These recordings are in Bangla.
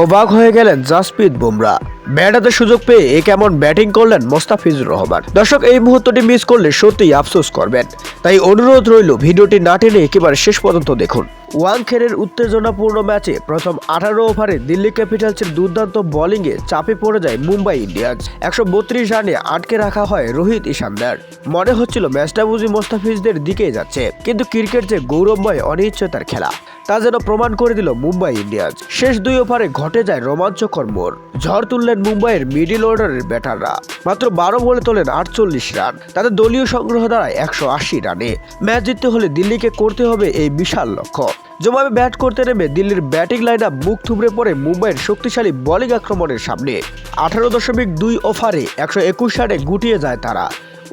অবাক হয়ে গেলেন জাসপ্রীত বুমরা। ব্যাট সুযোগ পেয়ে এ কেমন ব্যাটিং করলেন মোস্তাফিজুর রহমান। দর্শক, এই মুহূর্তটি মিস করলে সত্যিই আফসোস করবেন। তাই অনুরোধ রইল, ভিডিওটি না টেনে একেবারে শেষ পর্যন্ত দেখুন। ওয়াংখেড়ের উত্তেজনাপূর্ণ ম্যাচে প্রথম আঠারো ওভারে দিল্লি ক্যাপিটালসের দুর্দান্ত বোলিংয়ে চাপে পড়ে যায় মুম্বাই ইন্ডিয়ান্স। একশো বত্রিশ রানে আটকে রাখা হয় রোহিত ইশানদার। মনে হচ্ছিল ম্যাচটা বুঝি মোস্তাফিজদের দিকেই যাচ্ছে, কিন্তু ক্রিকেট যে গৌরবময় অনিশ্চয়তার খেলা, তা যেন প্রমাণ করে দিল মুম্বাই ইন্ডিয়ান্স। শেষ দুই ওভারে ঘটে যায় রোমাঞ্চকর মোড়। ঝড় তুললেন মুম্বাইয়ের মিডিল অর্ডারের ব্যাটাররা। মাত্র বারো বলে তোলেন আটচল্লিশ রান। তাদের দলীয় সংগ্রহ দাঁড়ায় একশো আশি রানে। ম্যাচ জিততে হলে দিল্লিকে করতে হবে এই বিশাল লক্ষ্য। জবাবে ব্যাট করতে নেমে দিল্লির ব্যাটিং লাইন আপ মুখ থুবড়ে পড়ে মুম্বাইয়ের শক্তিশালী বলিং আক্রমণের সামনে। আঠারো দশমিক দুই ওভারে একশো একুশ রানে গুটিয়ে যায় তারা।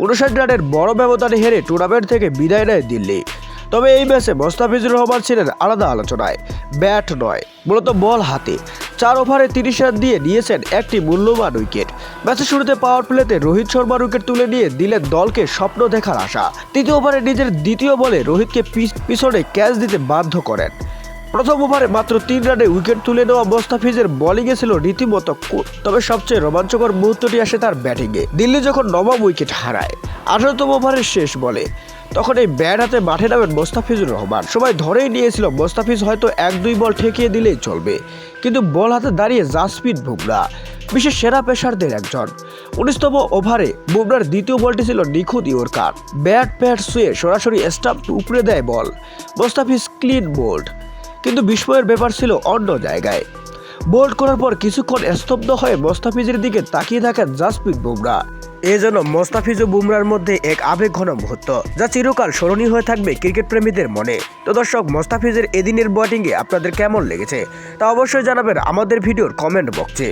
উনষাট রানের বড় ব্যবধানে হেরে টুর্নামেন্ট থেকে বিদায় নেয় দিল্লি। তবে এই ম্যাচে মোস্তাফিজুর রহমান ছিলেন আলাদা আলোচনায়। ব্যাট নয়, মূলত বল হাতে। চার ওভারে তিরিশ রান দিয়ে নিয়েছেন একটি মূল্যবান উইকেট। ম্যাচের শুরুতে পাওয়ার প্লেতে রোহিত শর্মার উইকেট তুলে নিয়ে দিলেন দলকে স্বপ্ন দেখার আশা। তৃতীয় ওভারে নিজের দ্বিতীয় বলে রোহিতকে পিছ- পিছনে ক্যাচ দিতে বাধ্য করেন। প্রথম ওভারে মাত্র তিন রানে উইকেট তুলে নেওয়া মোস্তাফিজের বোলিংয়ে ছিল রীতিমতো। তবে সবচেয়ে রোমাঞ্চকর মুহূর্তটি আসে তার ব্যাটিংয়ে দিল্লি যখন নবম উইকেট হারায়, আঠারোতম ওভারের শেষ বলে, তখন এই ব্যাট হাতে মাঠে নামেন মোস্তাফিজুর রহমান। সবাই ধরেই নিয়েছিল মোস্তাফিজ হয়তো এক দুই বল ঠেকিয়ে দিলেই চলবে। কিন্তু বল হাতে দাঁড়িয়ে জাসপ্রীত বুমরা, বিশ্বের সেরা পেশারদের একজন। উনিশতম ওভারে বুমরার দ্বিতীয় বলটি ছিল নিখুঁত ইয়র্কার। ব্যাট প্যাট শুয়ে সরাসরি স্টাম্প উপড়ে দেয় বল। মোস্তাফিজ ক্লিন বোল্ড কিন্তু বিস্ময়ের ব্যাপার ছিল অন্য জায়গায়। বোল্ড করার পর কিছুক্ষণ স্তব্ধ হয়ে মোস্তাফিজের দিকে তাকিয়ে থাকেন জাসপ্রীত বুমরা। এ যেন মোস্তাফিজ ও বুমরার মধ্যে এক আবেগ ঘন মুহূর্ত, যা চিরকাল স্মরণীয় হয়ে থাকবে ক্রিকেট প্রেমীদের মনে। তো দর্শক, মোস্তাফিজের এদিনের ব্যাটিংয়ে আপনাদের কেমন লেগেছে? তা অবশ্যই জানাবেন আমাদের ভিডিওর কমেন্ট বক্সে